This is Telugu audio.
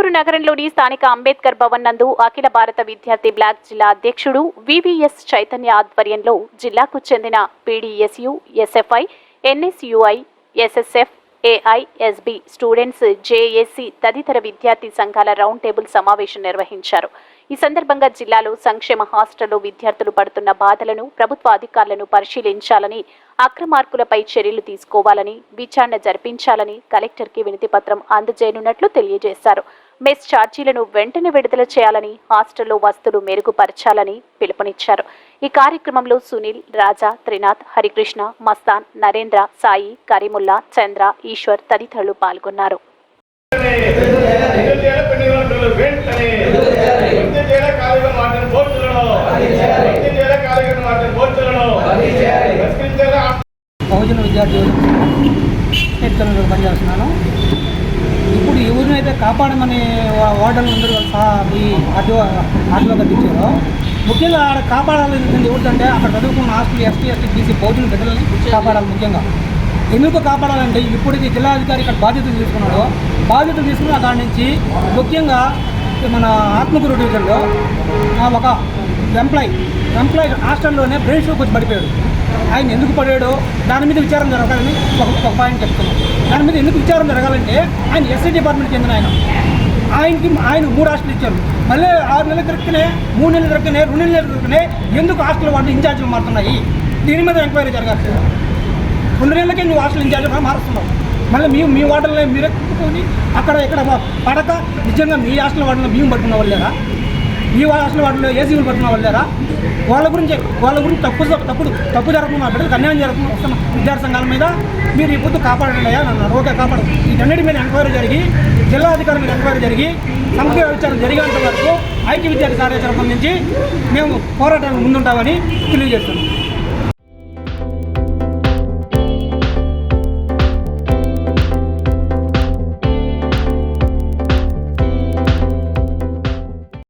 గుంటూరు నగరంలోని స్థానిక అంబేద్కర్ భవన్ నందు అఖిల భారత విద్యార్థి బ్లాక్ జిల్లా అధ్యక్షుడు వివిఎస్ చైతన్య ఆధ్వర్యంలో జిల్లాకు చెందిన PDSU SFI NSUI SSF AISB students JAC తదితర విద్యార్థి సంఘాల రౌండ్ టేబుల్ సమావేశం నిర్వహించారు. ఈ సందర్భంగా జిల్లాలో సంక్షేమ హాస్టల్లో విద్యార్థులు పడుతున్న బాధలను ప్రభుత్వ అధికారులను పరిశీలించాలని అక్రమార్కులపై చర్యలు తీసుకోవాలని విచారణ జరిపించాలని కలెక్టర్కి వినతిపత్రం అందజేయనున్నట్లు తెలియజేశారు. మెస్ ఛార్జీలను వెంటనే విడుదల చేయాలని హాస్టల్లో వస్తువులు మెరుగుపరచాలని పిలుపునిచ్చారు. ఈ కార్యక్రమంలో సునీల్ రాజా త్రినాథ్ హరికృష్ణ మస్తాన్ నరేంద్ర సాయి కరీముల్లా చంద్ర ఈశ్వర్ తదితరులు పాల్గొన్నారు. వెంటనే వృత్తి కాపాడమని ఓటర్లు అందరూ సహా ఈ ఆర్టీఓ ఆర్టీఓ గారు ఇచ్చారో. ముఖ్యంగా ఆడ కాపాడాల్సింది ఏమిటంటే అక్కడ చదువుకున్న హాస్టల్ ఎస్టీ ఎస్టీ బీసీ బహుజన బిడ్డలని కాపాడాలి ముఖ్యంగా. ఎందుకు కాపాడాలంటే ఇప్పటికి జిల్లాధికారి ఇక్కడ బాధ్యతలు తీసుకున్నాడు. బాధ్యతలు తీసుకున్న దాని నుంచి ముఖ్యంగా మన ఆత్మకూరు డివిజన్లో ఒక ఎంప్లాయ్ ఎంప్లాయ్ హాస్టల్లోనే బ్రెయిన్ షోక్ వచ్చి పడిపోయాడు. ఆయన ఎందుకు పడాడో దాని మీద విచారం జరగాలని ఒక ఒక పాయింట్ చెప్తున్నాం. దాని మీద ఎందుకు విచారం జరగాలంటే ఆయన ఎస్ఐ డిపార్ట్మెంట్ చెందిన ఆయన. ఆయనకి ఆయన మూడు హాస్టల్ ఇచ్చారు. మళ్ళీ ఆరు నెలల దొరికినే మూడు నెలలు దొరికినాయి రెండు నెలలు దొరికినాయి ఎందుకు హాస్టల్ వాళ్ళు ఇన్ఛార్జీలు మారుతున్నాయి? దీని మీద ఎంక్వైరీ జరగాలి. రెండు నెలలకే నువ్వు హాస్టల్ ఇన్ఛార్జ్గా మారుస్తున్నావు. మళ్ళీ మీ మీ వాటర్లో మీరే కుట్టుకొని అక్కడ ఇక్కడ పడక. నిజంగా మీ హాస్టల్ వాటర్లో మేము పట్టుకున్న వాళ్ళేరా ఈ హాస్టల్ వాటిలో ఏసీలు వాళ్ళు లేరా వాళ్ళ గురించి వాళ్ళ గురించి తప్పు తప్పుడు తప్పు జరగకుండా బిడ్డలకు అన్యాయం జరగకుండా వస్తున్న విద్యార్థి సంఘాల మీద మీరు ఈ పొద్దు కాపాడండి అయ్యా నన్ను. ఓకే కాపాడు. వీటన్నిటి మీద ఎంక్వైరీ జరిగి జిల్లా అధికారి మీద ఎంక్వైరీ జరిగి సమగ్ర విచారణ జరిగేంత వరకు ఐక్య విద్యార్థి కార్యాచరణ నుంచి మేము పోరాటానికి ముందుంటామని తెలియజేస్తున్నాం.